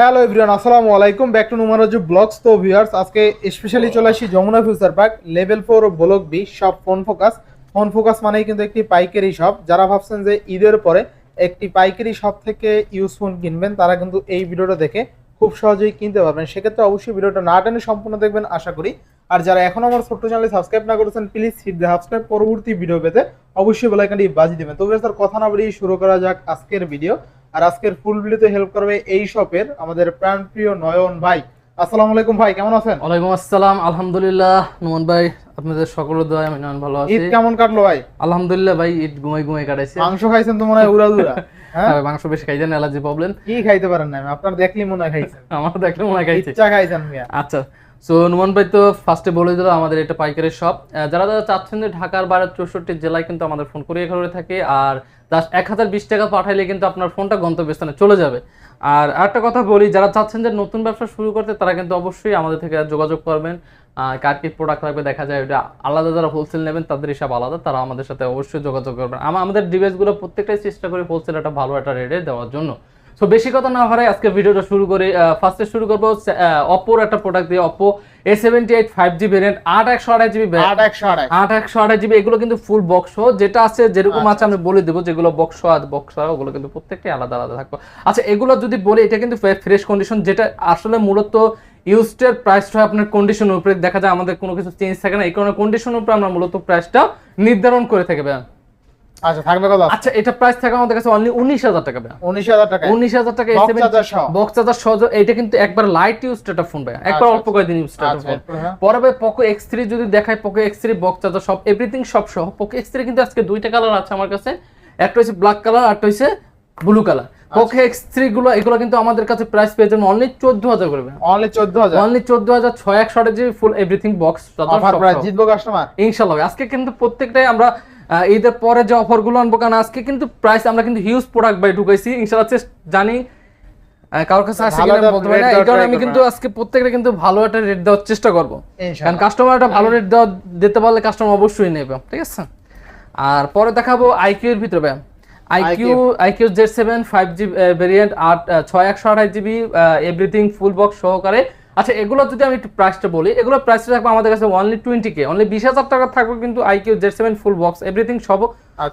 Hello everyone, আসসালামু আলাইকুম। Back to নুমারজ ব্লগস। তো ভিউয়ার্স, আজকে স্পেশালি চলে আসি Jamuna future park level four block B সব ফোন ফোকাস ফোন ফোকাস মানেই কিন্তু একটি পাইকারি শপ যারা ভাবছেন যে ঈদের পরে একটি পাইকারি শপ থেকে ইউজ ফোন কিনবেন, তারা কিন্তু এই ভিডিওটা দেখে খুব সহজেই কিনতে পারবেন। সেক্ষেত্রে অবশ্যই ভিডিওটা না টেনে সম্পূর্ণ দেখবেন, আশা করি। আর যারা এখন আমার ছোট্ট চ্যানেলে সাবস্ক্রাইব না করেছেন প্লিজ হিট দ্য সাবস্ক্রাইব পরবর্তী ভিডিও পেতে অবশ্যই বেলাইকানটি বাজি দেবেন। তবে স্যার কথা না বাড়িয়ে শুরু করা যাক আজকের ভিডিও আর আজকের ফুল ভিডিওতে হেল্প করবে এই শপের আমাদের প্রাণপ্রিয় নয়ন ভাই। আসসালামু আলাইকুম ভাই কেমন আছেন? ওয়ালাইকুম আসসালাম আলহামদুলিল্লাহ। নোমান ভাই আপনাদের সকলের দোয়া আমি নয়ন ভালো আছি। ঈদ কেমন কাটলো ভাই? আলহামদুলিল্লাহ ভাই ঈদ ঘুমাই ঘুমাই কাটাইছে। মাংস খাইছেন তো মনে হয় উড়া দুরা হ্যাঁ হ্যাঁ, মাংস বেশি খাই দেন অ্যালার্জি প্রবলেম। কি খাইতে পারেন না আপনার দেখলি মনে হয় খাইছেন। আমার দেখলে মনে হয় খাইছে। ইচ্ছা খাইছেন মিয়া। আচ্ছা সো নোমান ভাই তো ফার্স্টে বলে দিল আমাদের এটা পাইকারি শপ যারা যারা চাচ্ছেন যে ঢাকার বাইরে চৌষট্টি জেলায় কিন্তু আমাদের ফোন করিয়ে করে থাকে, আর জাস্ট এক হাজার বিশ টাকা পাঠাইলে কিন্তু আপনার ফোনটা গন্তব্যস্থানে চলে যাবে। আর একটা কথা বলি, যারা চাচ্ছেন যে নতুন ব্যবসা শুরু করতে, তারা কিন্তু অবশ্যই আমাদের থেকে যোগাযোগ করবেন। কার কি প্রোডাক্ট লাগবে দেখা যায়, ওটা আলাদা যারা হোলসেল নেবেন, তাদের হিসাব আলাদা, তারা আমাদের সাথে অবশ্যই যোগাযোগ করবেন। আমাদের ডিভাইসগুলো প্রত্যেকটাই চেষ্টা করি হোলসেল একটা ভালো একটা রেটে দেওয়ার জন্য। সো বেশি কথা না হারাই আজকে ভিডিওটা শুরু করি। ফার্স্টে শুরু করব অপোর একটা প্রোডাক্ট দিয়ে Oppo A seventy eight five G variant আট একশো আঠাশ জিবি আট একশো আড়াই। জিবি এগুলো কিন্তু ফুল বক্স যেটা আছে যেরকম আছে আমি বলে দেবো যেগুলো বক্স আর বক্স ওগুলো কিন্তু প্রত্যেকটাই আলাদা আলাদা থাকবে। আচ্ছা এগুলো যদি বলি এটা কিন্তু ফ্রেশ কন্ডিশন যেটা আসলে মূলত ইউজডের প্রাইসটা আপনার কন্ডিশনের উপরে। দেখা যায় আমাদের কোনো কিছু চেঞ্জ থাকে না এই কারণে কন্ডিশনের উপরে আমরা মূলত প্রাইসটা নির্ধারণ করে থাকি ভাইয়া। আচ্ছা থাকবে কত? আচ্ছা এটা প্রাইস থাকে আমাদের কাছে অনলি উনিশ হাজার টাকা ভাইয়া। উনিশ হাজার টাকা। উনিশ হাজার টাকা Box charger বক্স চার্জার সহ। এটা কিন্তু একবার লাইট ইউজ একটা ফোন ভাই একবার আচ্ছা, অল্প কয়েকদিন ইউজ আচ্ছা, ফোন। পরে ভাই পোকো এক্স থ্রি যদি দেখায় Poco X three box charger সব এভরিথিং সব সহ। পোকো এক্স থ্রি কিন্তু আজকে দুইটা কালার আছে আমার কাছে। একটা হচ্ছে ব্ল্যাক কালার আর একটা হচ্ছে blue colour Poco X three গুলো এগুলো কিন্তু আমাদের কাছে প্রাইস পেয়ে যাবেন অনলি চোদ্দ হাজার করবে অনলি চোদ্দ হাজার। অনলি চোদ্দ হাজার ছয় একশো জিবি ফুল এভরিথিং বক্স জিতবো কাস্টমার ইনশাল্লাহ আজকে কিন্তু প্রত্যেকটাই আমরা ঈদের পরে যে অফারগুলো আনব কারণ আজকে কিন্তু প্রাইস আমরা কিন্তু হিউজ প্রোডাক্ট বাই ঢুকাইছি। ইনশাল্লাহ জানি কারোর কাছে ভালো কিনা বলতে পারি না। এই কারণে আমি কিন্তু আজকে প্রত্যেকটা কিন্তু ভালো একটা রেট দেওয়ার চেষ্টা করব। কারণ কাস্টমার একটা ভালো রেট দেওয়া দিতে পারলে কাস্টমার অবশ্যই নেবে ঠিক আছে? আর পরে দেখাবো আইকিউ এর ভিতরে ব্যাম iQOO iQOO Z seven five G variant আট ছয় একশো আঠাশ জিবি এভরিথিং ফুল বক্স সহকারে। আচ্ছা এগুলো যদি আমি একটু প্রাইসটা বলি এগুলো প্রাইসটা থাকবে আমাদের কাছে অনলি টোয়েন্টি কে অনলি বিশ হাজার টাকা থাকবে কিন্তু iQOO Z seven full box everything সব।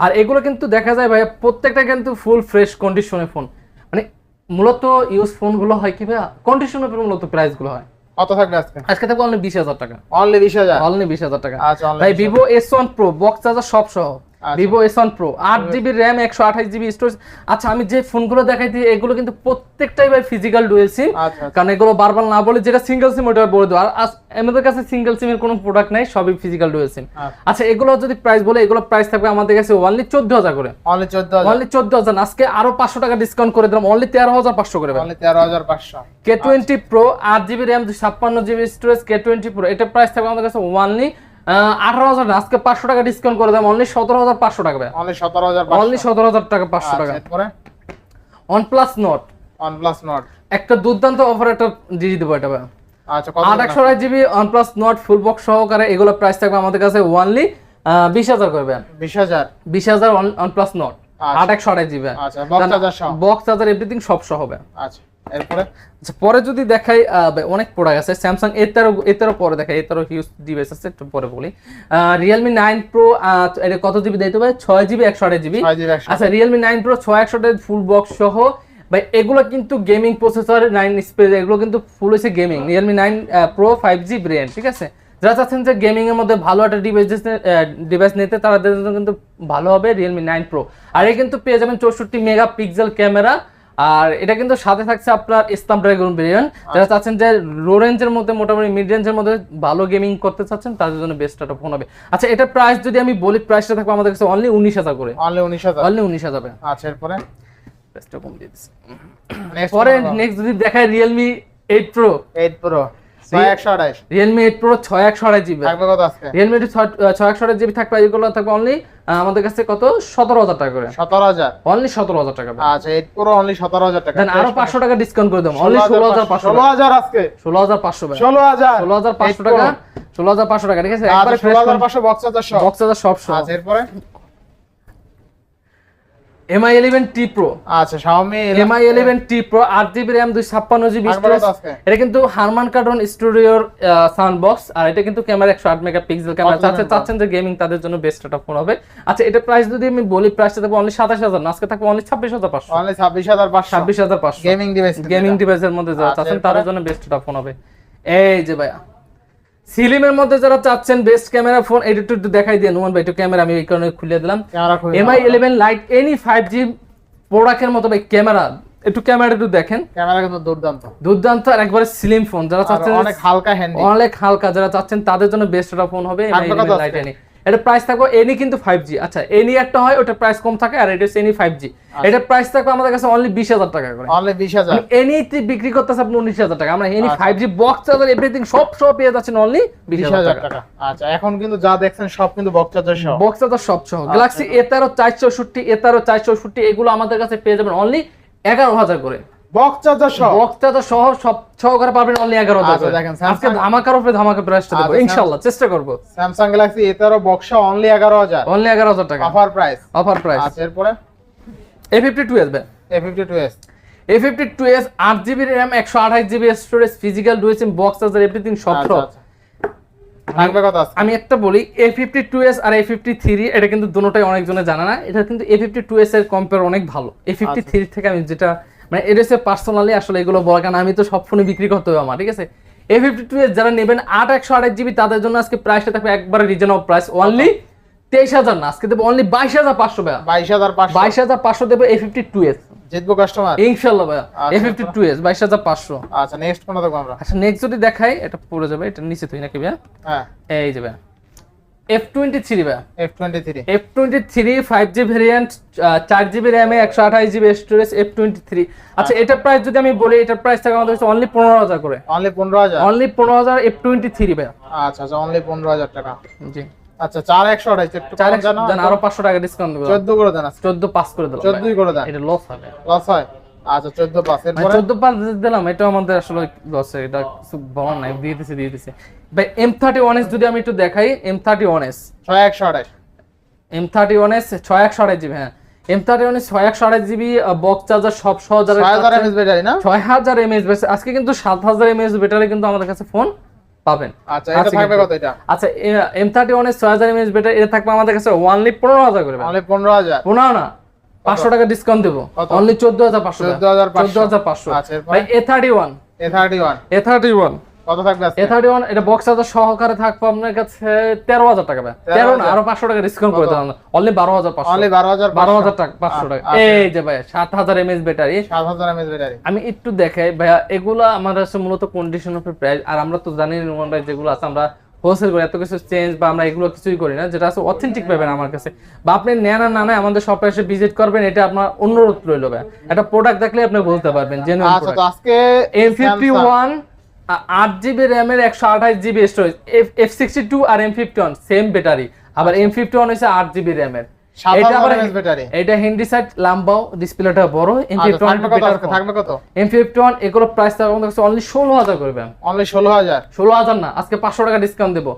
আর এগুলো কিন্তু দেখা যায় ভাইয়া প্রত্যেকটা কিন্তু ফুল ফ্রেশ কন্ডিশনের ফোন মানে মূলত ইউজ ফোনগুলো হয় কি ভাইয়া? কন্ডিশনের মূলত প্রাইসগুলো হয়। কত থাকবে আজকে? আজকে থাকবে অনলি বিশ হাজার টাকা। অনলি বিশ হাজার? অনলি বিশ হাজার টাকা। আচ্ছা ভাই vivo S one pro box charger সব সহ। ভিভো এস ওয়ান প্রো আট জিবি র্যাম একশো আঠাশ জিবি স্টোরেজ আচ্ছা আমি যে ফোনগুলো দেখাইছি এগুলো কিন্তু প্রত্যেকটাই ভাই ফিজিক্যাল ডুয়েল সিম কারণ এগুলো বারবার না বলে যেটা সিঙ্গেল সিম ওটা বলে দেওয়া আর আমাদের কাছে সিঙ্গেল সিমের কোনো প্রোডাক্ট নাই সবই ফিজিক্যাল ডুয়েল সিম আচ্ছা। এগুলো যদি প্রাইস বলে এগুলো প্রাইস থাকবে আমাদের কাছে অনলি চোদ্দ হাজার করে। অনলি চোদ্দ হাজার। অনলি চোদ্দ হাজার আজকে আরও পাঁচশো টাকা ডিসকাউন্ট করে দিলাম অনলি তেরো হাজার পাঁচশো করে অনলি তেরো হাজার পাঁচশো। কে টোয়েন্টি প্রো আট জিবি র্যাম ছাপ্পান্ন GB storage K twenty pro এটা প্রাইস থাকবে আমাদের কাছে ওয়ানলি আঠারো হাজার আজকে পাঁচশো টাকা ডিসকাউন্ট করে দাম অনলি সতেরো হাজার পাঁচশো টাকা অনলি সতেরো হাজার অনলি সতেরো হাজার টাকা পাঁচশো টাকা। আচ্ছা, one plus Nord one plus Nord একটা দুর্দান্ত অফার একটা দিয়ে দেবো এটা আচ্ছা আট একশো GB one plus Nord full box সহকারে এগুলো প্রাইস থাকবে আমাদের কাছে ওয়ানলি বিশ হাজার করবে বিশ হাজার? বিশ হাজার ওয়ান প্লাস নট আচ্ছা। আট একশো আড়াই GB. Box box charger everything সব সহ হবে আচ্ছা। এরপরে আচ্ছা পরে যদি দেখাই অনেক প্রোডাক্ট আছে। স্যামসাং এ তেরো এ তেরো পরে দেখাই এ তেরো হিউজ ডিভাইস আছে একটু পরে বলি। রিয়েলমি নাইন প্রো এটা কত জিবি দিতে হবে ছয় জিবি একশো আঠাশ জিবি আচ্ছা রিয়েলমি নাইন প্রো ছয় একশো ফুল বক্স সহ। ভাই এগুলো কিন্তু গেমিং প্রসেসর নাইন স্পেস এগুলো কিন্তু ফুল হচ্ছে gaming realme nine pro five G brain ঠিক আছে? যারা চাচ্ছেন যে গেমিং এর মধ্যে ভালো একটা ডিভাইস ডিভাইস নিতে তাদের জন্য কিন্তু ভালো হবে রিয়েলমি নাইন প্রো আর এ কিন্তু পেয়ে যাবেন চৌষট্টি মেগা পিক্সেল ক্যামেরা আর এটা কিন্তু সাথে থাকছে আপনার ইসলাম ড্রাগন ভেরিয়েন্ট যারা চাচ্ছেন যে লো রেঞ্জের মধ্যে মোটামুটি মিড রেঞ্জের মধ্যে ভালো গেমিং করতে চাচ্ছেন তাদের জন্য বেস্ট একটা ফোন হবে। আচ্ছা এটা প্রাইস যদি আমি বলি প্রাইসটা থাকবে আমাদের কাছে অনলি উনিশ হাজার করে। অনলি উনিশ হাজার। অনলি উনিশ হাজার আচ্ছা এরপরে? প্রাইসটা কম দিয়ে দিচ্ছি। পরে নেক্সট যদি দেখায় realme eight pro eight pro realme eight pro ছয় একশো আড়াই জিবি থাকবে কত আজকে? রিয়েলমি ছয় একশো আড়াই জিবি থাকবে এগুলো থাকবে অনলি আমাদের কাছে কত? সতেরো হাজার টাকা করে। সতেরো হাজার? অনলি সতেরো হাজার টাকা আচ্ছা এইট প্রো অনলি সতেরো হাজার টাকা। আরও পাঁচশো টাকা ডিসকাউন্ট করে দেবো। অনলি ষোলো হাজার পাঁচশো। ষোলো হাজার আজকে? ষোলো হাজার পাঁচশো ষোলো হাজার? ষোলো হাজার পাঁচশো টাকা। ষোলো হাজার পাঁচশো টাকা। ঠিক আছে আচ্ছা ষোলো হাজার পাঁচশো বক্স চার্জার বক্স হাজার সব। আচ্ছা এরপরে? এমআই ইলেভেন টি প্রো আচ্ছা Xiaomi MI eleven T pro আট জিবি র্যাম দুই ছাপ্পান্ন জিবি? এটা কিন্তু হারমান কার্টন স্টুডিওর সাউন্ড বক্স আর এটা কিন্তু ক্যামেরা একশো আট মেগা পিক্সেল ক্যামেরা কত চাচ্ছেন যে গেমিং তাদের জন্য বেস্ট একটা ফোন হবে। আচ্ছা এটা প্রাইস যদি আমি বলি প্রাইসটা থাকবে অনলি সাতাশ হাজার। না আজকে থাকবে অনলি ছাব্বিশ হাজার পাঁচশো। অনলি 26500 ছাব্বিশ হাজার পাঁচশো। গেমিং ডিভাইস গেমিং ডিভাইসের মধ্যে যারা আচ্ছা, চাচ্ছেন? তাদের জন্য বেস্ট একটা ফোন হবে। এই যে ভাইয়া। সিলিমের মধ্যে যারা চাচ্ছেন বেস্ট ক্যামেরা ফোন এটা একটু দেখাই দিয়ে নুমান ভাই একটু ক্যামেরা আমি এই কারণে খুলে দিলাম। MI eleven lite NE five G প্রোডাক্টের মতো ভাই ক্যামেরা একটু ক্যামেরা একটু দেখেন। ক্যামেরা কিন্তু দুর্দান্ত। দুর্দান্ত আর একবারে স্লিম ফোন যারা চাচ্ছেন অনেক হালকা হ্যান্ডি অনেক হালকা যারা চাচ্ছেন তাদের জন্য বেস্ট একটা ফোন হবে এমআই ইলেভেন লাইট এনি এটা প্রাইস থাকবে এনি কিন্তু ফাইভ জি আচ্ছা এনি একটা হয় ওটা প্রাইস কম থাকে আর এটা এনি ফাইভ জি আচ্ছা। এটা প্রাইস থাকবে আমাদের কাছে অনলি বিশ হাজার টাকা করে। অনলি 20000 এনি বিক্রি করতেছে আপনি উনিশ হাজার টাকা। আমরা এনি আচ্ছা। Five G box charger everything সব সব পেয়ে যাচ্ছেন অনলি বিশ হাজার 20000 টাকা। টাকা। আচ্ছা এখন কিন্তু যা দেখছেন সব কিন্তু বক্স চার্জার সহ। বক্স চার্জার সব সহ। গ্যালাক্সি এ তেরো চার চৌষট্টি এ তেরো চার চৌষট্টি এগুলো আমাদের কাছে পেয়ে যাবেন অনলি এগারো হাজার করে। বক্স চার্জার সহ। বক্স চার্জার সহ সব সহকারে পাবেন অনলি এগারো হাজার আচ্ছা, দেখেন, আজকে ধামাকার উপরে ধামাকা প্রাইসটা দেবো। চেষ্টা করব। Samsung Galaxy A13 box only 11000 only এগারো হাজার টাকা। অফার প্রাইস অফার প্রাইস আচ্ছা এরপরে? এ ফিফটি টু আসবে A52s A fifty two S আট জিবি র্যাম একশো আঠাশ GB storage physical box charger everything সব সহ। থাকবে কত আমি একটা বলি এ ফিফটি টু এস আর এ ফিফটি থ্রি এটা কিন্তু দুটোটাই অনেকজনে জানে না। এটা কিন্তু এ ফিফটি টু এস এর কম্পেয়ার অনেক ভালো। এ ফিফটি থ্রি থেকে আমি যেটা মানে এটা হচ্ছে পার্সোনালি আসলে এগুলো বলা কারণ আমি তো সব ফোনে বিক্রি করতে হবে আমার ঠিক আছে? এ ফিফটি টু এস যারা নেবেন আট একশো আঠাশ জিবি তাদের জন্য আজকে প্রাইসটা থাকবে একবারে রিজনেবল প্রাইস অনলি তেইশ হাজার না আজকে দেবো অনলি বাইশ হাজার পাঁচশো টাকা 22500 বাইশ হাজার পাঁচশো দেবো এ ফিফটি টু এস জিতবো কাস্টমার ইনশাল্লাহ ভাইয়া এ ফিফটি টু এস বাইশ হাজার পাঁচশো। আচ্ছা নেক্সট কোনটা দেখব আমরা? আচ্ছা নেক্সট যদি দেখাই এটা পড়ে যাবে এটা নিচে তুই নাকি ভাইয়া? হ্যাঁ। এই যে ভাইয়া। এফ টোয়েন্টি থ্রি ভাইয়া F23 F twenty three five G variant চার জিবি র্যামে একশো আঠাশ GB storage F twenty three আচ্ছা এটার প্রাইস যদি আমি বলি এটার প্রাইস থাকে আমাদের কাছে অনলি পনেরো হাজার করে। অনলি 15000 অনলি পনেরো হাজার এফ টোয়েন্টি থ্রি ভাইয়া আচ্ছা আচ্ছা অনলি 15000 টাকা। জি। আচ্ছা 4128 একটু চার কম জানো? আরও পাঁচশো টাকা ডিসকাউন্ট দেবো। 14 করে দেন আজকে। চোদ্দ পাস করে দিলাম। 14 করে দেন। এটা লস হবে। লস হয়? আচ্ছা 14 পাস এরপরে? চোদ্দ পাস দিলাম এটা আমাদের আসলে লস এটা কিছু বলার নাই দিয়ে দিছে দিয়ে দিছে ভাই এম থার্টি ওয়ান এস যদি আমি একটু দেখাই M thirty one S 6128 M thirty one S ছয় একশো আড়াই জিবি হ্যাঁ। এম থার্টি ওয়ান ছয় একশো আড়াই জিবি বক্স চার্জার সব সহ যারা 6000 এমএস ব্যাটারি না? ছয় আজকে কিন্তু সাত হাজার এমএস ব্যাটারি কিন্তু আমাদের কাছে ফোন পাবেন। আচ্ছা এটা থাকবে কত এটা? আচ্ছা এম থার্টি ওয়ান এস ছয় হাজার এমএস ব্যাটারি এটা থাকবে আমাদের কাছে ওয়ানলি পনেরো হাজার করে অনলি 15000 পনেরো না পাঁচশো টাকা ডিসকাউন্ট দেবো? অনলি চোদ্দ হাজার পাঁচশো 14,500 চোদ্দ হাজার পাঁচশো। আচ্ছা, ভাই A thirty one A31 A thirty one কত থাকবে এ থার্টি ওয়ান এটা বক্স চার্জার সহকারে থাকবে আপনার কাছে তেরো হাজার টাকা তেরো না আরও পাঁচশো টাকা ডিসকাউন্ট করে দিলাম অনলি বারো হাজার পাঁচশো। অনলি 12000 বারো হাজার টাকা পাঁচশো টাকা। আচ্ছা। এই যে ভাই সাত হাজার এমএস ব্যাটারি 7000 এমএস ব্যাটারি আমি একটু দেখাই ভাইয়া এগুলো আমার কাছে মূলত কন্ডিশন অফ প্রাইস আর আমরা তো জানি ভাই যেগুলো আছে আমরা হোলসেল করি এত কিছু চেঞ্জ বা আমরা এগুলো কিছুই করি না যেটা আছে অথেন্টিক পাবেন আমার কাছে। বা আপনি নেন না নেন আমাদের শপে এসে ভিজিট করবেন এটা আপনার অনুরোধ রইল ভাই একটা প্রোডাক্ট দেখলে আপনি বুঝতে পারবেন জেনুইন আচ্ছা তো আজকে এম ফিফটি ওয়ান আট জিবি র্যামের একশো আঠাশ GB storage F sixty two আর M fifty one same battery আবার এম ফিফটি ওয়ান হচ্ছে আট জিবি র্যামের 7000 এটা আবার mAh ব্যাটারি এটা হিন্দি সাইড লাম্বাও ডিসপ্লেটা বড় এম আচ্ছা ফিফটি ওয়ান থাকবে কত আজকে? এম ফিফটি ওয়ান এগুলো প্রাইস থাকবে আমাদের কাছে অনলি ষোলো হাজার করবে অনলি 16000 ষোলো হাজার? না আজকে পাঁচশো টাকা ডিসকাউন্ট দেবো।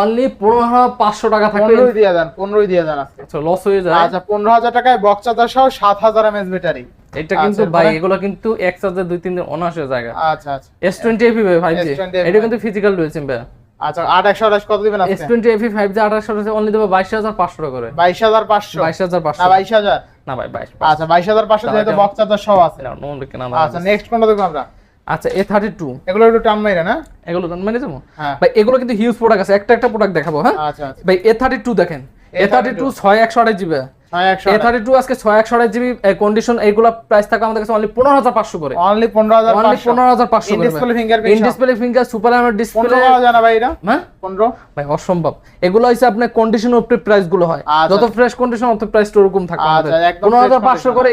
অনলি পনেরো হাজার পাঁচশো টাকা থাকবে। 15 দিয়ে দেন 15 দিয়ে দেন আজকে। আচ্ছা লস হয়ে যায়। আচ্ছা 15000 টাকায় বক্স চার্জার সহ 7000 এমএস ব্যাটারি এটা কিন্তু ভাই এগুলো কিন্তু এক চার্জে দুই তিন দিন অনার্সের জায়গা। আচ্ছা আচ্ছা। S twenty FE five G S20 এটা কিন্তু ফিজিক্যাল রয়েছে ভাই। আচ্ছা 8128 কত দিবেন এস আজকে টোয়েন্টি এফি ফাইভ জি আঠাশশো অনলি দেবো বাইশ হাজার পাঁচশো টাকা করে। 22500 বাইশ হাজার না পাঁচশো 22000 না ভাই বাইশ আচ্ছা 22500 যেহেতু এটা- বক্স চার্জার সহ আছে। না, নোমান কেনা আচ্ছা নেক্সট কোনটা দেখব আমরা? আচ্ছা এ থার্টি টু এগুলো একটু টার্ম মাইরা না? এগুলো যাব? ভাই এগুলো কিন্তু হিউজ প্রোডাক্ট আছে। একটা একটা প্রোডাক্ট দেখাবো হ্যাঁ? আচ্ছা আচ্ছা। ভাই এ থার্টি টু দেখেন এ থার্টি টু ছয় একশো আঠাশ জিবি এ 6100 থার্টি টু আজকে ছয় একশো আঠাশ জিবি কন্ডিশন এইগুলো প্রাইস থাকবে আমাদের কাছে অনলি পনেরো হাজার পাঁচশো করে। অনলি 15500 অনলি পনেরো হাজার পাঁচশো ইন করে display fingerprint in display finger super AMOLED display 15 পাওয়া না ভাই এটা? হ্যাঁ? 15 ভাই অসম্ভব। এগুলো হচ্ছে আপনার কন্ডিশন উপরে প্রাইসগুলো হয়। আচ্ছা। যত ফ্রেশ কন্ডিশন অত প্রাইস ওরকম থাকবে আচ্ছা, আমাদের। একদম পনেরো হাজার fresh পাঁচশো condition। করে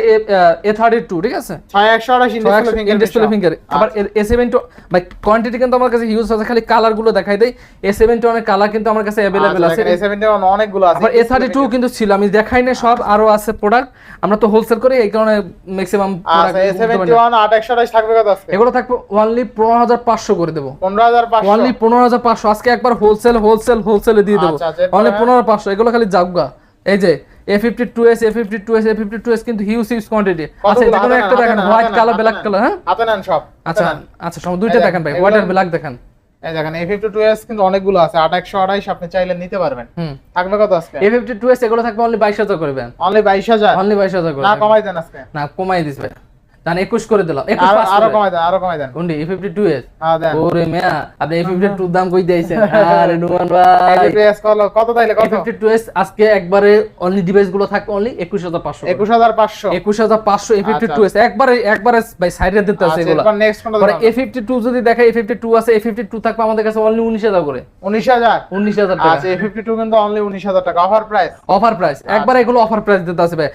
এ থার্টি টু ঠিক আছে? 6128 ইন ডিসপ্লে ফিঙ্গার আবার এ ভাই কোয়ান্টিটি কিন্তু আমার কাছে হিউজ আছে খালি কালারগুলো দেখাই দেয় এ সেভেন টু অনেক কালার কিন্তু আমার কাছে আছে। A71 অনেকগুলো আছে। আবার এ থার্টি টু কিন্তু ছিল আমি দেখাই না সব আরও আছে প্রোডাক্ট আমরা তো হোলসেল করি এই কারণে ম্যাক্সিমাম আচ্ছা A71 8128 থাকবে কত আজকে? এগুলো থাকবে অনলি পনেরো হাজার পাঁচশো করে দেবো। অনলি পনেরো হাজার পাঁচশো। আজকে একবার হোলসেল হোলসেল হোলসেলে দিয়ে দেবো। আচ্ছা, আচ্ছা? অনলি পনেরো পাঁচশো। এগুলো খালি জাগা এই যে A fifty two S A fifty two S A fifty two S কিন্তু হিউজ হিউজ কোয়ান্টিটি আচ্ছা একটা দেখেন হোয়াইট কালার ব্ল্যাক কালার হ্যাঁ? আচ্ছা আচ্ছা দুইটা দেখেন ভাই হোয়াইট আর ব্ল্যাক দেখেন। এই দেখেন টু এস কিন্তু অনেকগুলো আছে। আট একশো আড়াইশ আপনি চাইলে নিতে পারবেন। থাকবে কত আজকে? এ ফিফটি টু এস এগুলো থাকবে অনলি বাইশ হাজার করবেন অনলি বাইশ হাজার? অনলি বাইশ হাজার করে না কমাই দেন আজকে। না কমাই দিস ভাই। জান একুশ করে দিলাম। একুশ আরও আরও কমাই দেন আরও কমাই দেন। কোনটি এস হ্যাঁ ওরে মেয়া আপনি ফিফটি টু দাম কই দিয়েছেন? আরে নুমান ভাই। কত- কত তাইলে কত? ফিফটি টু এস আজকে একবারে অনলি ডিভাইসগুলো থাকবে অনলি একুশ হাজার পাঁচশো একুশ হাজার পাঁচশো। একুশ হাজার পাঁচশো এ ফিফটি টু এস একবারে একবারে ভাই সাইডে দিতে আছে এগুলো। নেক্সট কোনটা পরে দেখুন এ ফিফটি টু যদি দেখে এ ফিফটি টু আছে এ ফিফটি টু থাকবে আমাদের কাছে অনলি উনিশ হাজার করে। উনিশ হাজার? টাকা। আচ্ছা এ ফিফটি টু কিন্তু অনলি উনিশ হাজার টাকা। অফার প্রাইস অফার প্রাইস একবার এগুলো অফার প্রাইস দিতে আছে ভাই।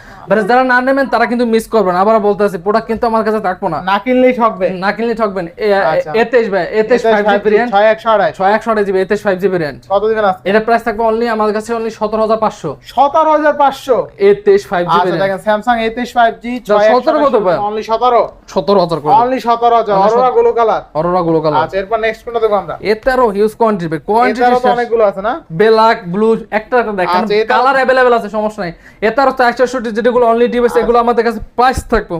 যারা না নেবেন তারা কিন্তু মিস করবেন। আবার বলতে আছে প্রোডাক্ট কিন্তু আমার কাছে থাকব না। না কিনলেই ঠকবে। না কিনলে ঠকবেন আচ্ছা। এ তেইশ ভাই এ তেইশ ফাইভ জিবি র্যাম ছয় একশো আড়াই। ছয় একশো আঠাশ জিবি এ তেইশ ফাইভ জিবি র্যাম কত দিবেন এটা প্রাইস থাকবে অনলি আমার কাছে অনলি সতেরো হাজার পাঁচশো। সতেরো হাজার পাঁচশো। এ তেইশ ফাইভ জিবি আচ্ছা দেখেন স্যামসাং এ তেইশ ফাইভ জি 17 কত পায়? অনলি সতেরো। সতেরো হাজার করে অনলি সতেরো হাজার অরোরা গুলো কালার অরোরা গুলো কালার আচ্ছা এরপর নেক্সট কোনটা দেখব আমরা? এ তেরো হিউজ কোয়ান্টিটি কোয়ান্টিটি অনেকগুলো আছে না? ব্ল্যাক ব্লু একটা একটা দেখেন আচ্ছা, কালার অ্যাভেলেবেল আছে সমস্যা নাই। এটার তো একশো যেগুলো অনলি ডিভাইস আচ্ছা। এগুলো আমাদের কাছে প্রাইস থাকবে।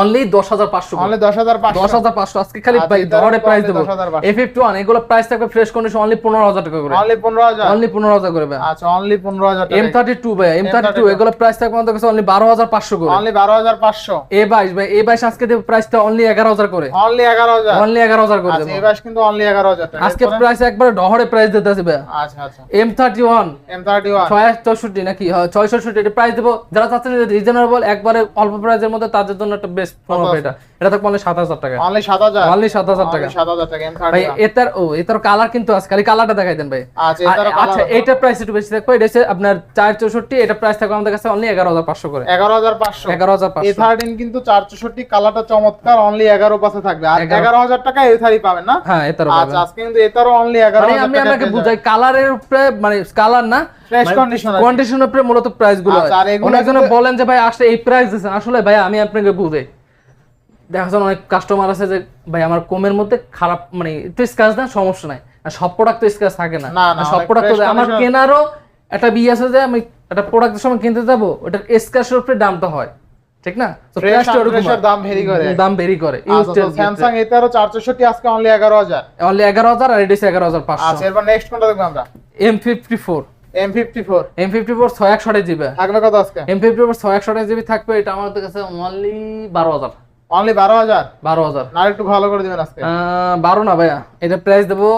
অনলি অনলি দশ হাজার দশ পাঁচশো। হাজার পাঁচশো। আজকে খালি ভাই এটার প্রাইস only দেবো। 10,500 এ ফিফটি ওয়ান এগুলো প্রাইস থাকবে ফ্রেশ কন্ডিশন অনলি পনেরো হাজার টাকা করে। অনলি পনেরো হাজার। অনলি পনেরো হাজার করে আচ্ছা অনলি পনেরো হাজার এম ভাই এম থার্টি টু M32 এগুলো প্রাইস থাকবে আমাদের কাছে অনলি বারো হাজার পাঁচশো করে। অনলি বারো হাজার পাঁচশো। এ বাইশ ভাই এ বাইশ আজকে দেবো প্রাইসটা অনলি এগারো হাজার করে। অনলি এগারো হাজার। অনলি এগারো হাজার করে আচ্ছা দেবো। এবার কিন্তু অনলি টাকা। আজকে প্রাইস একবারে ডহরে প্রাইস দিতে আছে ভাই। আচ্ছা আচ্ছা। নাকি? হয় ছয় চৌষট্টি প্রাইস দেবো। যারা চাচ্ছেন রিজনেবল একবারে অল্প প্রাইসের মধ্যে তাদের জন্য একটা বেস্ট ফোন হবে এটা। এটা থাকবে অনলি টাকা। অনলি অনলি টাকা। সাত হাজার টাকা ভাই এটার ও এটার কালার কিন্তু খালি কালারটা দেখাই দেন ভাই। আচ্ছা আর- এটারও আচ্ছা প্রাইস একটু বেশি থাকবে এটা হচ্ছে আপনার এটা প্রাইস থাকবে আমাদের কাছে অনলি করে। এগারো হাজার পাঁচশো। এগারো হাজার এ পাঁচশো থার্টিন কিন্তু চার চৌষট্টি কালারটা চমৎকার অনলি থাকবে। আর এগারো- এগারো হাজার টাকা এ থার্টি পাবেন না? হ্যাঁ এটারও আচ্ছা আজকে কিন্তু এটারও অনলি এগারো মানে আমি আপনাকে বুঝাই কালারের উপরে মানে কালার না। কন্ডিশনের উপরে মূলত প্রাইসগুলো আচ্ছা, অনেকজনে বলেন যে ভাই আসলে এই প্রাইস দিচ্ছেন আসলে ভাই আমি আপনাকে বুঝাই। দেখা যায় অনেক কাস্টমার আছে যে ভাই আমার কমের মধ্যে খারাপ মানে একটু স্ক্র্যাচ দেন সমস্যা নাই। আর সব প্রোডাক্ট তো স্ক্র্যাচ থাকে না। সব প্রোডাক্ট fresh আমার কেনারও একটা বিয়ে আছে যে আমি একটা প্রোডাক্টের সময় কিনতে যাব ওটার স্ক্র্যাচের উপরে দামটা হয়। ঠিক না? তো প্রাইসটা ওরকম দাম vary করে। দাম ভেরি করে। স্যামসাং এটারও চার চৌষট্টি আজকে অনলি এগারো হাজার। অনলি এগারো হাজার আর এটা এগারো হাজার আচ্ছা পাঁচশো এরপর নেক্সট কোনটা দেখব আমরা? M fifty four M fifty four M fifty four ছয় একশো জিবি থাকবে কত আজকে? এম ফিফটি ফোর ছয় একশো জিবি থাকবে এটা আমাদের কাছে অনলি বারো হাজার। অনলি বারো হাজার? বারো হাজার। না একটু ভালো করে দিবেন আজকে। বারো না ভাইয়া এটা প্রাইস দেবো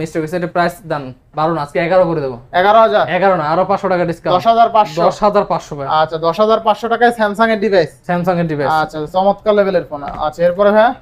মিস্টেক হয়েছে এটা প্রাইস দেন বারো না আজকে এগারো করে দেবো। এগারো হাজার? এগারো না আরও পাঁচশো টাকা ডিসকাউন্ট দশ হাজার পাঁচশো। দশ হাজার পাঁচশো ভাই আচ্ছা দশ হাজার পাঁচশো টাকায় স্যামসাং এর ডিভাইস স্যামসাং এর ডিভাইস আচ্ছা চমৎকার লেভেলের ফোন আচ্ছা এরপরে হ্যাঁ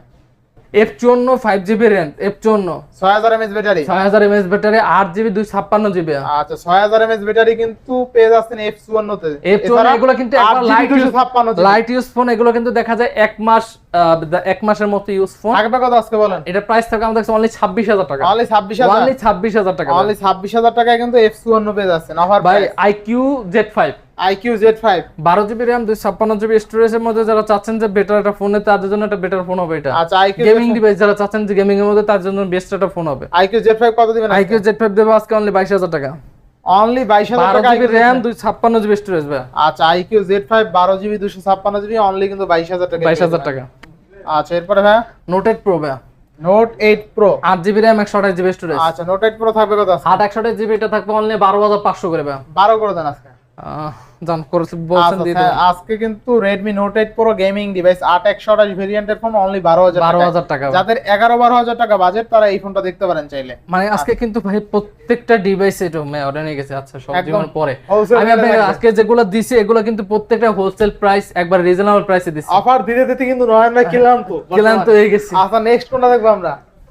এফ চুয়ান্ন ফাইভ জিবি র্যাম এফ চুয়ান্ন। ছয় হাজার এমএচ ব্যাটারি ছয় হাজার এমএস ব্যাটারি আট জিবি দুই ছাপ্পান্ন জিবি আচ্ছা ছয় হাজার এমএচ ব্যাটারি কিন্তু পেয়ে যাচ্ছেন এফ চুয়ান্নতে। এফ চুয়ান্ন এগুলো কিন্তু লাইট ছাপ্পান্ন লাইট ইউজ ফোন এগুলো কিন্তু দেখা যায় এক মাস আহ, এক মাসের মতো ইউজ ফোন থাকবে কত আজকে বলেন। এটা প্রাইস থাকবে আমাদের অনলি ছাব্বিশ হাজার টাকা। অনলি ছাব্বিশ হাজার। অনলি ছাব্বিশ হাজার টাকা। অনলি ছাব্বিশ হাজার টাকায় কিন্তু এফ চুয়ান্ন পেয়ে যাচ্ছেন। অফার ভাই আইকিউ জেড ফাইভ বারো জিবি র্যাম দুই ছাপ্পান্ন জিবি স্টোরেজের মধ্যে যারা চাচ্ছেন যে বেটার একটা ফোনে তাদের জন্য একটা বেটার ফোন হবে এটা। আচ্ছা আইকিউ গেমিং ডিভাইস যারা চাচ্ছেন যে গেমিং এর মধ্যে তার জন্য বেস্ট একটা ফোন হবে। কত দিবেন ফাইভ আজকে অনলি বাইশ হাজার টাকা। অনলি বাইশ হাজার বারো টাকা জিবি ছাপ্পান্ন জিবি স্টোরেজ ভাই। আচ্ছা জেড ফাইভ বারো জিবি অনলি কিন্তু বাইশ হাজার টাকা বাইশ হাজার টাকা। আচ্ছা এরপরে হ্যাঁ নোট এইট প্রো ভাই। নোট এইট প্রো আট জিবি র্যাম একশো আঠাশ জিবি স্টোরেজ আচ্ছা নোট এইট প্রো থাকবে কত আট একশো জিবি এটা থাকবে অনলি বারো হাজার পাঁচশো করে ভাই। বারো করে দেন আজকে। আচ্ছা, হ্যাঁ, আজকে কিন্তু Redmi note eight pro gaming device ভেরিয়েন্টের ফোন অনলি বারো হাজার বারো হাজার টাকা। যাদের এগারো বারো হাজার টাকা বাজেট তারা এই ফোনটা দেখতে পারেন চাইলে। মানে আজকে কিন্তু ভাই প্রত্যেকটা ডিভাইস এটা অর্ডার নিয়ে গেছে। আচ্ছা সব জীবন পরে। আমি আপনাকে আজকে যেগুলো দিছি এগুলো কিন্তু প্রত্যেকটা হোলসেল প্রাইস একবার রিজনেবল প্রাইসে দিছি। অফার দিতে দিতে কিন্তু নয়ন ভাই কিনলাম তো কিলাম তো হয়ে গেছি। আচ্ছা নেক্সট কোনটা দেখব আমরা।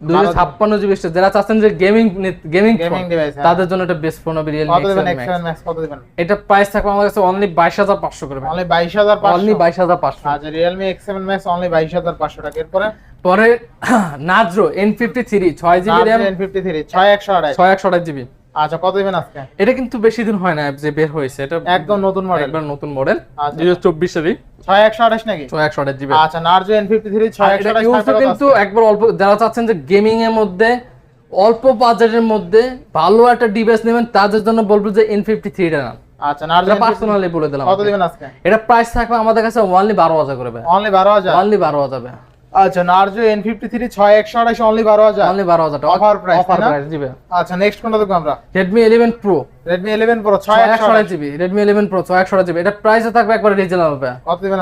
256 জিবি স্টোরেজ যারা চাচ্ছেন যে গেমিং গেমিং তাদের জন্য এটা বেস্ট ফোন হবে রিয়েলমি X7 Max এটা প্রাইস থাকবে আমার কাছে অনলি 22500 করে অনলি 22500 অনলি 22500 আচ্ছা রিয়েলমি X7 Max অনলি 22500 টাকা। এরপরে? পরে নাজরো N53 6 GB RAM N53 6128 6128 GB. আচ্ছা কত দিবেন আজকে? এটা কিন্তু বেশি দিন হয় না যে বের হয়েছে। এটা একদম নতুন মডেল নতুন মডেল আচ্ছা। দুই। চব্বিশেরই 6128 নাকি? ছয় একশো আঠাশ জিবি আচ্ছা নার্জো N53 6128 কিন্তু একবার অল্প যারা চাচ্ছেন যে গেমিং এর মধ্যে অল্প বাজেটের মধ্যে ভালো একটা ডিভাইস নেবেন তাদের জন্য বলব যে না আচ্ছা নার্জো পার্সোনালি বলে দিলাম কত দিবেন আজকে? এটা প্রাইস থাকবে আমাদের কাছে অনলি বারো হাজার করে অনলি 12000 অনলি বারো হাজার আচ্ছা নার্জো N53 6128 অনলি 12000 অনলি বারো হাজার। Offer price, অফার তাই না? প্রাইস দিবে আচ্ছা নেক্সট কোনটা দেখব আমরা? Redmi eleven pro Redmi 11 Pro ছয় একশো 6128 জিবি রেডমি ইলেভেন প্রো ছয় একশো জিবি এটা প্রাইসে থাকবে একবার রিজনেবল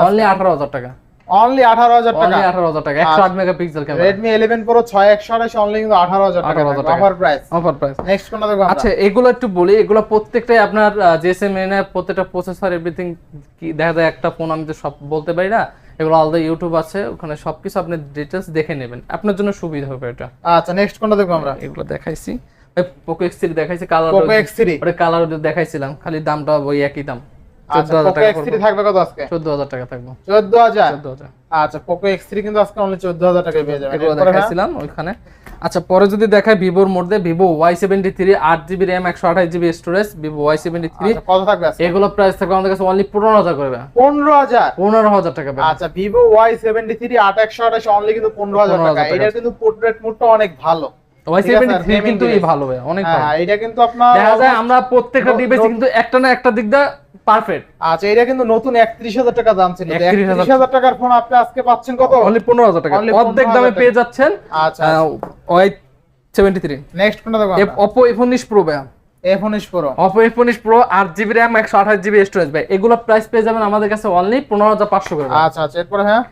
অনলি আঠারো হাজার টাকা। অনলি 18000 অনলি টাকা। আঠারো হাজার টাকা। একশো আট megapixel camera Redmi 11 Pro 6128 only কিন্তু 18000 টাকা। 18,000 টাকা। Offer price offer price next কোনটা দেখব আচ্ছা এগুলো একটু বলি। এগুলো প্রত্যেকটাই আপনার জিএসএম এর প্রত্যেকটা প্রসেসর এভরিথিং কি দেখা যায় একটা ফোন আমি তো সব বলতে পারি না। এগুলো আলাদা ইউটিউব আছে ওখানে সবকিছু আপনি ডিটেলস দেখে নেবেন। আপনার জন্য সুবিধা হবে এটা। আচ্ছা নেক্সট কোনটা দেখব আমরা? এগুলো দেখাইছি। পোকো এক্স থ্রি দেখাইছি কালার Poco X3 ওটা কালার দেখাইছিলাম খালি দামটা ওই একই দাম। আচ্ছা হাজার Poco টাকা X3 থাকবে কত আজকে? চোদ্দ হাজার টাকা থাকব। 14000 আচ্ছা Poco X3 কিন্তু আজকে অনলি 14000 টাকায় পেয়ে যাবেন। এগুলো? দেখাইছিলাম ওইখানে। আচ্ছা পরে যদি দেখায় ভিভোর মধ্যে ভিভো ওয়াই সেভেন্টি থ্রি আট জিবি র্যাম একশো আঠাশ GB storage Vivo Y seventy three কত থাকবে এগুলো প্রাইস থাকবে আমাদের কাছে অনলি পনেরো হাজার করবে 15000 পনেরো হাজার টাকা। আচ্ছা Vivo Y73 8128 অনলি কিন্তু 15000 টাকা 15,000 টাকা। এটা কিন্তু পোর্ট্রেট মোডটা অনেক ভালো। ওয়াই ঠিক আছে, সেভেন্টি থ্রি gaming কিন্তু এই ভালো অনেক ভালো। হ্যাঁ এটা কিন্তু আপনার দেখা যায় আমরা প্রত্যেকটা No- কিন্তু একটা না একটা দিক দিয়ে পারফেক্ট আচ্ছা এটা কিন্তু নতুন 31000 টাকা দাম ছিল। 31,000 31000 টাকার ফোন আপনি আজকে পাচ্ছেন কত? অনলি পনেরো হাজার টাকা। অর্ধেক দামে পেয়ে যাচ্ছেন আচ্ছা ওয়াই সেভেন্টি থ্রি নেক্সট কোনটা দেখো অপো এফ উনিশ প্রো ভাই A19 Pro অপো এফ উনিশ প্রো আট জিবি র্যাম একশো আঠাশ জিবি স্টোরেজ ভাই এগুলো প্রাইস পেয়ে যাবেন আমাদের কাছে অনলি করে আচ্ছা আচ্ছা এরপরে হ্যাঁ?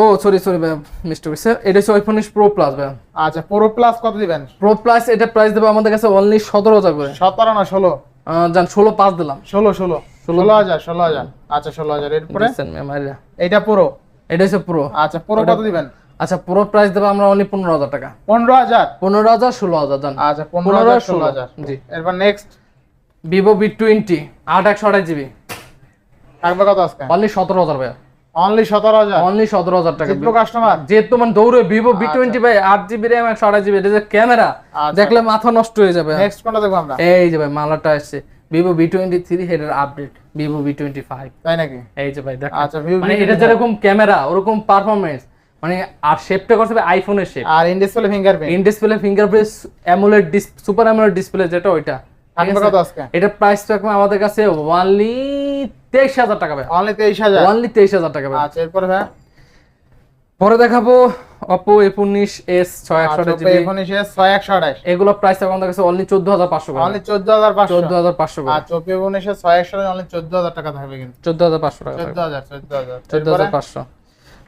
ও সরি সরি ভাই মিস্টেক হয়েছে এটা হচ্ছে উনিশ প্রো প্লাস ভাই আচ্ছা প্রো প্লাস কত দিবেন? প্রো প্লাস এটা প্রাইস দেবে আমাদের কাছে অনলি সতেরো হাজার করে। 17 না 16 আহ, যান ষোলো পাঁচ দিলাম। 16 16 16000 16000 আচ্ছা 16000 এরপরে? Decent memory। এইটা Pro? এটা হচ্ছে প্রো আচ্ছা Pro কত দিবেন? আচ্ছা পুরো প্রাইস দেবো আমরা অনলি পনেরো হাজার টাকা। 15000 পনেরো হাজার ষোলো হাজার জান। আচ্ছা পনেরো 15000 ষোলো 16000 জি। এরপর নেক্সট ভিভো বি টোয়েন্টি আট একশো আঠাশ জিবি থাকবে কত আজকে? অনলি সতেরো হাজার ভাই অনলি 17000 অনলি সতেরো হাজার টাকা জিতবো কাস্টমার যেহেতু মানে দৌড়ে ভিভো ভাই এটা যে ক্যামেরা আচ্ছা। দেখলে মাথা নষ্ট হয়ে যাবে। নেক্সট কোনটা দেখব আমরা। এই যে ভাই মালাটা আসছে। Vivo V twenty update Vivo V twenty five তাই নাকি? এই যে ভাই দেখ আচ্ছা মানে এটা যেরকম ক্যামেরা ওরকম মানে আর শেপটা করছে আইফোনের shape R in display fingerprint in display fingerprint AMOLED super AMOLED display যেটা ওইটা। এটা প্রাইস থাকবে আমাদের কাছে তেইশ হাজার টাকা ভাই। অনলি 23000 অনলি তেইশ হাজার টাকা ভাই। আচ্ছা এরপরে হ্যাঁ পরে দেখাবো অপো এফ উনিশ এস ছয় একশো আচ্ছা জিবি এখন এসে 6128 এগুলো প্রাইস আমাদের কাছে অনলি চোদ্দ হাজার পাঁচশো অনলি 14500 চোদ্দ হাজার পাঁচশো। আর চোপে এখন এসে 6128 অনলি 14000 টাকা থাকবে কিন্তু। চোদ্দ হাজার পাঁচশো টাকা থাকবে। 14000 14000 চোদ্দ হাজার। পাঁচশো।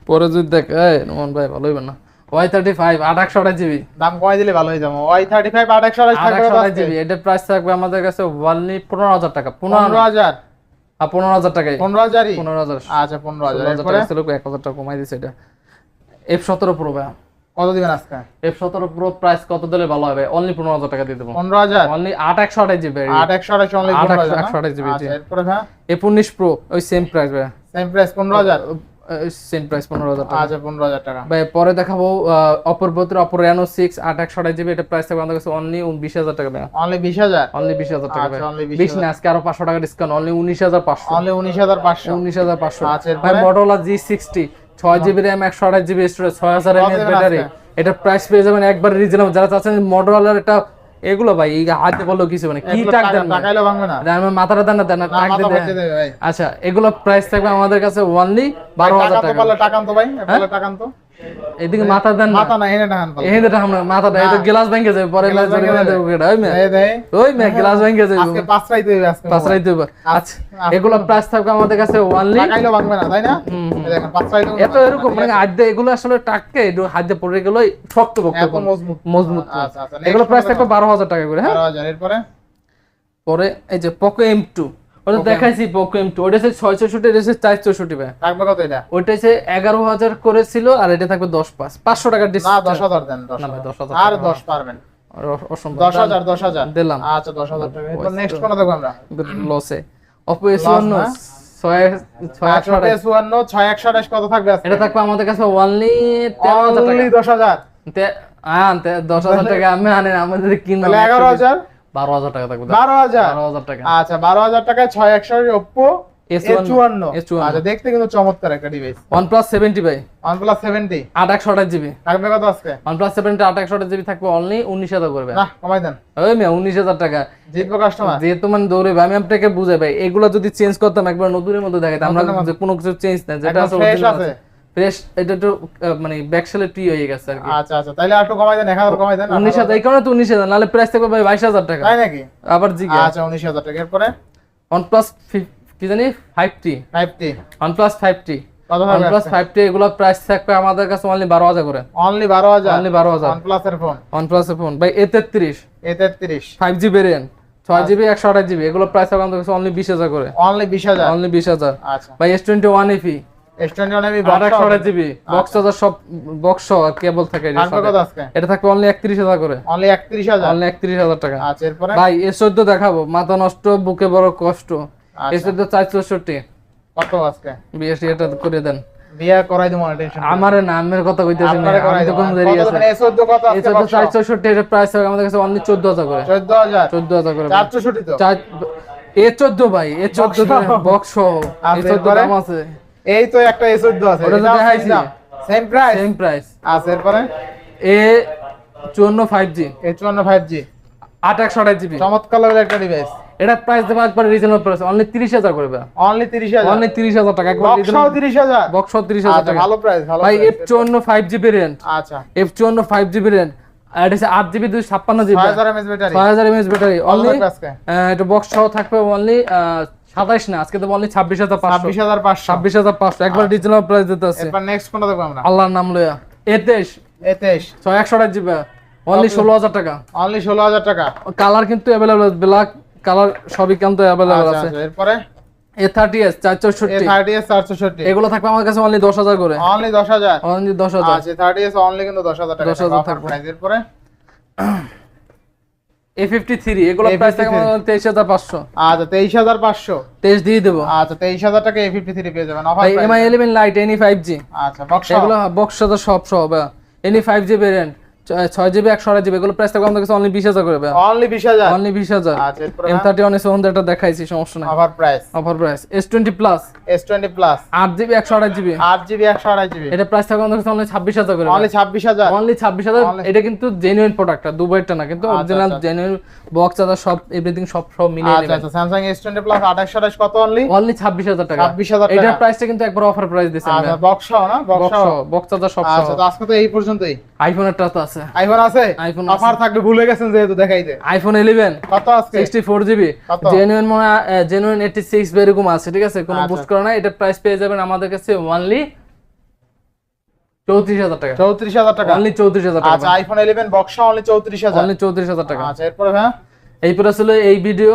পরে যদি দেখ এই নোমান ভাই ভালো হইবে না। ওয়াই থার্টি ফাইভ আট একশো আঠাশ জিবি দাম কমাই দিলে ভালো হয়ে যাবে। Y35 আট 8128 থাকবে একশো আঠাশ জিবি এটার প্রাইস থাকবে আমাদের কাছে অনলি পনেরো হাজার টাকা। পনেরো 15000 আর পনেরো হাজার টাকায়। 15000 ই পনেরো হাজার। আচ্ছা 15000 হাজার। টাকা ছিল এক হাজার টাকা কমাই দিছে এটা। এফ সতেরো প্রো ভাই কত দিবেন আজকে? এফ সতেরো প্রো প্রাইস কত দিলে ভালো হবে? অনলি পনেরো হাজার টাকা দিয়ে দেবো। 15000 অনলি আট একশো আঠাশ জিবি 8128 অনলি আট 15000 একশো আঠাশ জিবি। আচ্ছা এফ উনিশ প্রো ওই সেম প্রাইস ভাই সেম প্রাইস 15000 সেম প্রাইস পনেরো হাজার টাকা। আচ্ছা 15000 টাকা। ভাই পরে দেখাবো অপর বত্র অপর রেনো সিক্স আট একশো আঠাশ জিবি এটা প্রাইস থাকবে আমাদের কাছে অনলি বিশ হাজার টাকা ভাই অনলি 20000 অনলি বিশ হাজার টাকা আচ্ছা, only 20,000 বিশ না আজকে আরও পাঁচশো টাকা ডিসকাউন্ট অনলি উনিশ হাজার পাঁচশো। অনলি 19500 উনিশ হাজার পাঁচশো। আচ্ছা? ভাই মটোলা জি সিক্সটি ছয় জিবি র্যাম একশো আঠাশ জিবি স্টোরেজ ছয় হাজার দেবেন ব্যাটারি এটা প্রাইস পেয়ে যাবেন একবার রিজনেবল যারা চাচ্ছেন মটোলার এটা এগুলো ভাই এই হাতে বলল কিছু মানে কি টাক দেন ভাঙবে না। আমার মাথাটা দেন না দেন টাক দেন। ভাই। আচ্ছা এগুলো প্রাইস থাকবে আমাদের কাছে অনলি বারো টাকা হাজার টাকা। পারলে টাকান তো ভাই পারলে টাকান তো। এদিকে মাথা দেন মাথা না এনে টাকান পারলে এখানে তো গ্লাস ভেঙে পরে গ্লাস ভেঙে ওই মে দেয় দেয় ওই মে গ্লাস ভেঙে আজকে পাঁচ রাইতে হবে আজকে পাঁচরাই দেবে। আচ্ছা এগুলো প্রাইস থাকবে আমাদের কাছে অনলি টাকাইলে ভাঙবে না তাই না? দেখেন পাঁচ রাইতে এত এরকম মানে দিয়ে এগুলো আসলে টাককে একটু হাত দিয়ে পড়ে গেলে শক্ত পক্ত মজবুত। মজবুত। আচ্ছা আচ্ছা এগুলো প্রাইস থাকবে বারো হাজার টাকা করে হ্যাঁ? বারো হাজার এরপরে? পরে এই যে পোকো এম টু ওটা দেখাইছি পোকো এম টু ওটা হচ্ছে ছয় চৌষট্টি এটা হচ্ছে চার চৌষট্টি ভাই। থাকবে কত এটা? হচ্ছে এগারো হাজার করেছিল আর এটা থাকবে দশ পাঁচ। পাঁচশো টাকার না দশ হাজার দেন দশ হাজার। আর দশ পারবেন। অসম্ভব। দশ হাজার দশ হাজার। দিলাম। আচ্ছা দশ হাজার টাকা। নেক্সট কোনটা দেখব আমরা? লসে। অপো এস ওয়ান না? ছয় ছয় একশো আঠাশ। এস ওয়ান ছয় একশো আঠাশ কত থাকবে এটা থাকবে আমাদের কাছে অনলি তেরো হাজার টাকা। দশ হাজার। দশ হাজার টাকা আমি আনি না, আমাদের কিনলাম এগারো হাজার। বারো হাজার টাকা থাকবে। বারো হাজার। বারো হাজার টাকা। আচ্ছা বারো হাজার টাকায় ছয় একশো ওপ্পো এস S51 চুয়ান্ন। S51 আচ্ছা দেখতে কিন্তু চমৎকার একটা ডিভাইস ভাই। জিবি। থাকবে কত আজকে? জিবি অনলি উনিশ হাজার করবে না কমাই দেন। ওই মেয়ে উনিশ হাজার টাকা। জিতবো কাস্টমার যেহেতু মানে দৌড়ে আমি আপনাকে বুঝাই ভাই এগুলো যদি চেঞ্জ করতাম একবার নতুনের মধ্যে দেখাইতাম আমরা কোনো কিছু চেঞ্জ না যেটা আছে। ফ্রেশ এটা আহ, মানে ব্যাকসেলে টি হয়ে গেছে আর কি। আচ্ছা আচ্ছা তাহলে আর একটু কমাই দেন এক হাজার কমাই দেন উনিশ হাজার এই কারণে তো উনিশ হাজার নাহলে প্রাইস থাকবে ভাই বাইশ হাজার টাকা। তাই নাকি? আবার জিগে। আচ্ছা উনিশ হাজার টাকা এরপরে? প্লাস কি জানি five T five T one plus five T কত ওয়ান থাকবে প্লাস ফাইভ টি এগুলো প্রাইস থাকবে আমাদের কাছে অনলি বারো হাজার করে। অনলি বারো হাজার? অনলি বারো হাজার। ওয়ানের ফোন ওয়ান প্লাস ফোন ভাই এ তেত্রিশ। এ তেত্রিশ। ফাইভ জি ভেরিয়েন্ট ছয় জিবি একশো আঠাশ জিবি এগুলো প্রাইস থাকবে আমাদের কাছে অনলি বিশ হাজার করে। অনলি বিশ হাজার? অনলি বিশ হাজার। আচ্ছা। ভাই S twenty one FE charger সব বক্স আর কেবল থাকে এটার থাকবে সাথে। কত আজকে? এটা থাকবে অনলি একত্রিশ হাজার করে। অনলি একত্রিশ হাজার? অনলি একত্রিশ হাজার টাকা। আচ্ছা এরপরে? ভাই এ চোদ্দ দেখাবো। মাথা নষ্ট বুকে বড় কষ্ট। এ আচ্ছা। চোদ্দ চার চৌষট্টি। কত আজকে? বিএসটি এটা করে দেন। বিয়ে করাই দেবো না টেনশন আমারে না আমের কথা কইতেছি না। আমি তো কোন দেরি আছে। এস চোদ্দ কত এই আজকে চোদ্দ চার চৌষট্টি এটার প্রাইস হবে আমাদের কাছে অনলি চোদ্দ হাজার করে। করে তো? এ চোদ্দ ভাই এ চোদ্দ বক্স সহ এ আচ্ছা, চোদ্দ এরপরে? দাম আছে। এই তো একটা এ চোদ্দ আছে। ওটা দেখাইছি। সেম প্রাইস সেম প্রাইস আচ্ছা এরপরে? এ চুয়ান্ন ফাইভ জি এ চুয়ান্ন ফাইভ জি আট একশো আঠাশ জিবি চমৎকার একটা ডিভাইস এটা প্রাইস দেবো একবার রিজনেবল প্রাইস অনলি তিরিশ হাজার করবে অনলি তিরিশ হাজার। অনলি তিরিশ হাজার টাকা। একবার তিরিশ হাজার। বক্স তিরিশ হাজার আচ্ছা টাকা। ভালো প্রাইস ভালো ভাই price। এফ চুয়ান্ন ফাইভ জিবি রেন্ট আচ্ছা। এফ চুয়ান্ন ফাইভ জিবি রেন্ট আর এটা হচ্ছে আট জিবি দুই ছাপ্পান্ন জিবি ছয় হাজার এমএস ব্যাটারি ছয় হাজার এমএস ব্যাটারি অনলি এটা বক্স সহ থাকবে অনলি সাতাইশ না আজকে তো পাঁচশো। ছাব্বিশ হাজার পাঁচশো। একবার রিজনেবল প্রাইস দিতে আছে। এরপর নেক্সট কোনটা দেখব আমরা? আল্লাহর নাম লইয়া। এ তেইশ। এ তেইশ। ছয় একশো আঠাশ জিবি অনলি ষোলো হাজার টাকা। অনলি ষোলো হাজার টাকা। কালার কিন্তু অ্যাভেলেবল ব্ল্যাক কালার সবই কিন্তু অ্যাভেলেবল আচ্ছা আছে। আচ্ছা এরপরে? এ থার্টি এস চার এ চৌষট্টি থার্টি এস চার চৌষট্টি এগুলো থাকবে আমার কাছে অনলি দশ হাজার করে। অনলি দশ হাজার? অনলি দশ হাজার। আচ্ছা থার্টি এস অনলি কিন্তু দশ হাজার টাকা 10,000 থাকবে। এরপরে? এ ফিফটি থ্রি এগুলো প্রাইস থাকে আমার তেইশ হাজার পাঁচশো। আচ্ছা তেইশ হাজার পাঁচশো। তেইশ দিয়ে দেবো। আচ্ছা তেইশ হাজার টাকা এ ফিফটি থ্রি পেয়ে যাবেন। অফার ভাই MI eleven lite NE five G আচ্ছা বক্স এগুলো বক্স সাথে সব সহ এনি ফাইভ জি ভেরিয়েন্ট ছয় জিবি একশো আঠাশ জিবি এগুলো প্রাইস থাকবে আমাদের কাছে অনলি বিশ হাজার করে অনলি বিশ হাজার? অনলি বিশ হাজার। এম থার্টি ওয়ান এস এটা দেখাইছি সমস্যা নাই। Offer price offer price S twenty plus S twenty plus আট জিবি একশো আঠাশ জিবি আট জিবি একশো আড়াই জিবি এটা প্রাইস থাকবে আমাদের কাছে অনলি ছাব্বিশ হাজার করে অনলি ছাব্বিশ হাজার? অনলি ছাব্বিশ হাজার। এটা কিন্তু জেনুইন প্রোডাক্টটা দুবাইটা না কিন্তু অরিজিনাল। জেনুইন বক্স চার্জার সব এভরিথিং সব সব মিলিয়ে আচ্ছা আচ্ছা স্যামসাং এস টোয়েন্টি প্লাস আঠাশশো আঠাশ কত অনলি অনলি ছাব্বিশ হাজার টাকা। 26,000 টাকা। এটার প্রাইসটা কিন্তু একবার অফার প্রাইস দিচ্ছে বক্স না? বক্স বক্স চার্জার সব আচ্ছা আজকে তো এই পর্যন্তই। আইফোনেরটা তো আছে। আইফোন আছে? iPhone অফার থাকলে ভুলে গেছেন যেহেতু দেখাইতে আইফোন ইলেভেন কত আজকে? সিক্সটি ফোর জিবি জেনুইন মনে জেনুইন এইটি সিক্স এরকম আছে ঠিক আছে? কোনো আচ্ছা। বুস্ট করা নাই। এটা প্রাইস পেয়ে যাবেন আমাদের কাছে অনলি চৌত্রিশ হাজার টাকা। চৌত্রিশ হাজার টাকা? অনলি চৌত্রিশ হাজার আচ্ছা আইফোন ইলেভেন বক্স অনলি চৌত্রিশ হাজার। অনলি চৌত্রিশ হাজার টাকা। আচ্ছা এরপরে হ্যাঁ এই পুরো ছিল এই ভিডিও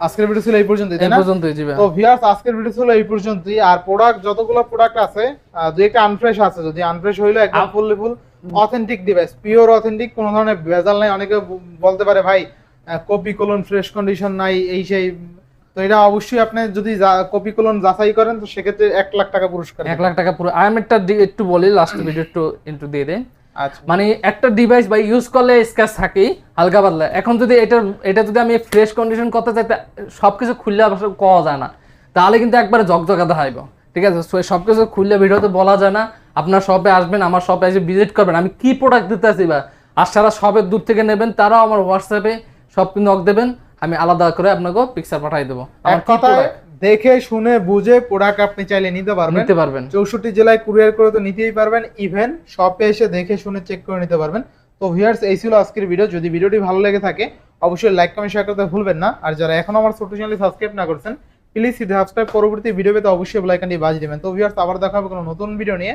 আজকের ভিডিও ছিল এই পর্যন্তই তাই এই না? পর্যন্তই জিবে তো ভিউয়ার্স আজকের ভিডিও ছিল এই পর্যন্তই। আর প্রোডাক্ট যতগুলো প্রোডাক্ট আছে দুই একটা আনফ্রেশ আছে। যদি আনফ্রেশ হইল একদম fully full authentic device pure authentic কোনো ধরনের ভেজাল নাই। অনেকে বলতে পারে ভাই কপি কোলন ফ্রেশ কন্ডিশন নাই এই সেই। তো এটা অবশ্যই আপনি যদি কপি কোলন যাচাই করেন তো সেক্ষেত্রে এক লাখ টাকা পুরস্কার এক লাখ টাকা পুরো আমি একটা একটু বলি লাস্ট ভিডিও একটু একটু দিয়ে দেয় আচ্ছা। মানে একটা ডিভাইস বা ইউজ করলে স্ক্র্যাচ থাকেই হালকা পাতলা। এখন যদি এটা এটা যদি আমি ফ্রেশ কন্ডিশন করতে চাই তা সবকিছু খুললে কওয়া যায় না। তাহলে কিন্তু একবারে জগজগা দেখাইব ঠিক আছে? So, সবকিছু খুললে ভিডিওতে বলা যায় না। আপনার শপে আসবেন আমার শপে এসে ভিজিট করবেন। আমি কি প্রোডাক্ট দিতে আছি বা? আর সারা শপের দূর থেকে নেবেন তারাও আমার হোয়াটসঅ্যাপে সব নক দেবেন। আমি আলাদা করে আপনাকে পিকচার পাঠাই দেবো। আমার কথায় দেখে শুনে বুঝে প্রোডাক্ট আপনি চাইলে নিতে পারবেন। নিতে পারবেন। চৌষট্টি জেলায় কুরিয়ার করে তো নিতেই পারবেন। ইভেন শপে এসে দেখে শুনে চেক করে নিতে পারবেন। তো ভিউয়ার্স এই ছিল আজকের ভিডিও যদি ভিডিওটি ভালো লেগে থাকে অবশ্যই লাইক কমেন্ট শেয়ার করতে ভুলবেন না। আর যারা এখন আমার ছোট চ্যানেল সাবস্ক্রাইব না করছেন প্লিজ সাবস্ক্রাইব পরবর্তী ভিডিও পেতে অবশ্যই বেল আইকনটি বাজিয়ে দেবেন। তো ভিউয়ার্স আবার দেখা হবে কোনো নতুন ভিডিও নিয়ে।